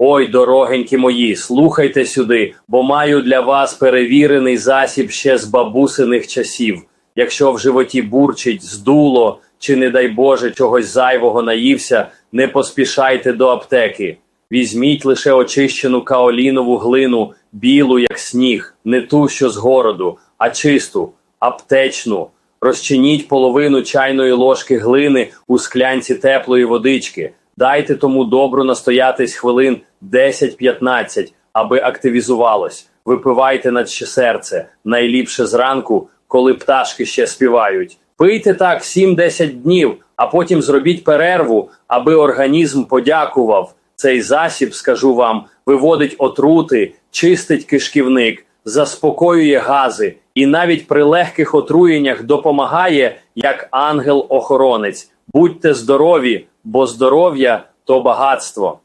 Ой, дорогенькі мої, слухайте сюди, бо маю для вас перевірений засіб ще з бабусиних часів. Якщо в животі бурчить, здуло, чи, не дай Боже, чогось зайвого наївся, не поспішайте до аптеки. Візьміть лише очищену каолінову глину, білу, як сніг, не ту, що з городу, а чисту, аптечну. Розчиніть половину чайної ложки глини у склянці теплої водички. Дайте тому добру настоятись хвилин 10-15, аби активізувалось. Випивайте наче серце, найліпше зранку, коли пташки ще співають. Пийте так 7-10 днів, а потім зробіть перерву, аби організм подякував. Цей засіб, скажу вам, виводить отрути, чистить кишківник, заспокоює гази і навіть при легких отруєннях допомагає як ангел-охоронець. Будьте здорові, бо здоров'я то багатство.